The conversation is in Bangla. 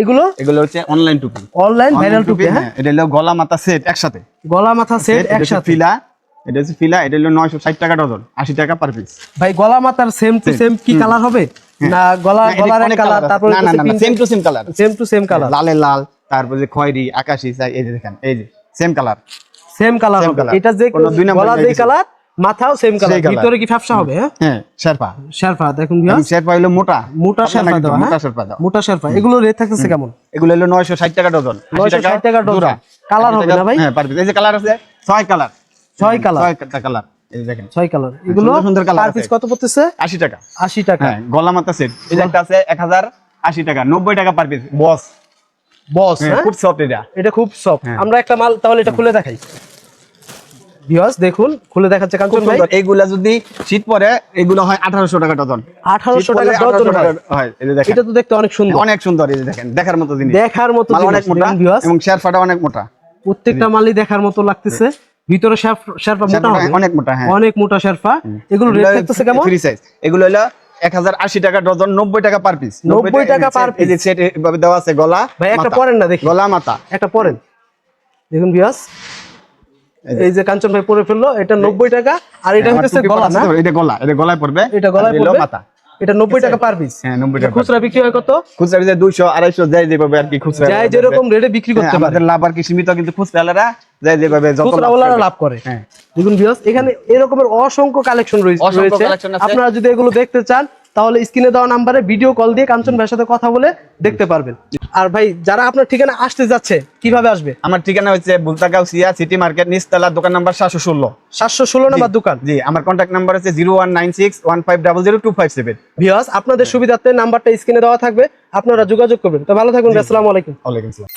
এগুলো? এগুলো হচ্ছে অনলাইন টুপি। অনলাইন ভাইরাল টুপি হ্যাঁ? এটা হলো গলা মাথা সেট একসাথে। গলা মাথা সেট একসাথে। ফিলা এটা হচ্ছে ফিলা এটা হলো নয়শো ষাট টাকা ডজন আশি টাকা পার পিস ভাই গলা মাথার সেম টু সেম কি কালার হবে? না গলা গলার কালার তারপর না না same to same colour same to same colour লালে লাল তারপর যে খয়েরি আকাশি চাই এই যে দেখেন এই যে সেম কালার সেম কালার। এটা যে কোনো দুই নাম্বার গলা যে কালার মাথাও সেম কালার ভিতরে কি হবে হ্যাঁ? হ্যাঁ শেরপা। শেরফা দেখুন ভিউয়ার্স শেরপা হলো মোটা। মোটা শেরফা আপনার দেওয়া মোটা হ্যাঁ? শেরপা দেওয়া মোটা শেরফা এগুলো রেট থাকতেছে কেমন? এগুলো হলো নয়শো ষাট টাকা ডজন। 960 টাকা ডজন। 80 হবে না ভাই? হ্যাঁ পার পিস এই যে কালার আছে ছয় কালার ছয় কালার ছয় কালার এই দেখেন। ছয় কালার এগুলো সুন্দর colour পার পিস কত পড়তেছে? আশি টাকা। আশি টাকা। হ্যাঁ গলা মাথা সেট এই যে একটা আছে এক হাজার আশি টাকা। নব্বই টাকা পার পিস বস বস খুব সফট এটা। এটা খুব সফট হ্যাঁ। আমরা একটা মাল তাহলে এটা খুলে দেখাই। ভিউয়ার্স দেখুন খুলে দেখাচ্ছে কাঞ্চন ভাই এইগুলা যদি শীত পরে এগুলো হয় আঠারোশো টাকা ডজন আঠারোশো শীত পড়লে টাকা ডজন হয়। এই যে দেখেন। এটা তো দেখতে অনেক সুন্দর। অনেক সুন্দর এই যে দেখেন দেখার মতো জিনিস। দেখার মতো মাল অনেক মোটা এবং শেরফাটা অনেক মোটা। প্রত্যেকটা মালই দেখার মতো লাগতেছে। ভিতরে শেরফ- মোটা অনেক মোটা হ্যাঁ। অনেক মোটা শেরফা। এগুলো রেট থাকতেছে কেমন? ফ্রি সাইজ এগুলো হলো এক হাজার আশি টাকা ডজন নব্বই টাকা পার পিস 90 টাকা per এই যে সেট এইভাবে দেওয়া আছে গলা ভাই একটা পরেন না দেখি। গলা মাথা। একটা পরেন। দেখুন বিয়াস এই যে কাঞ্চন ভাই পরে ফেলল এটা নব্বই টাকা আর এটা হচ্ছে গলা না? এটা গলা এটা গলায় পড়বে এটা গলায় পড়বে। মাথা এটা নব্বই টাকা পার পিস হ্যাঁ নব্বই টাকা খুচরা বিক্রি হয় কত? খুচরা বিক্রি দুইশো আড়াইশো যাই যেভাবে আর কি খুচরা যাই যেরকম রেটে বিক্রি হ্যাঁ, করতে পারে। আমাদের লাভ আর কি সীমিত কিন্তু খুচরালারা যাই যেভাবে যত লাভ করে। হ্যাঁ। দেখুন এখানে এরকমের অসংখ্য কালেকশন রয়েছে আপনারা যদি এগুলো দেখতে চান তাহলে স্ক্রিনে দেওয়া নাম্বারে ভিডিও কল দিয়ে কাঞ্চন ভাইয়ের সাথে কথা বলে দেখতে পারবেন। আর ভাই যারা আপনার ঠিকানা আসতে যাচ্ছে কীভাবে আসবে? আমার ঠিকানা হচ্ছে বুলতাগাঁও সিয়া সিটি মার্কেট নিচতলা দোকান নাম্বার সাতশো ষোলো। সাতশো ষোলো নাম্বার দোকান? জি আমার কন্ট্যাক্ট নাম্বার হচ্ছে zero one nine six one five double zero two five seven ভিওয়াস আপনাদের সুবিধার্থে নাম্বারটা স্ক্রিনে দেওয়া থাকবে আপনারা যোগাযোগ করবেন। তো ভালো থাকুন আসসালামু আলাইকুম। ওয়ালাইকুম আসসালাম।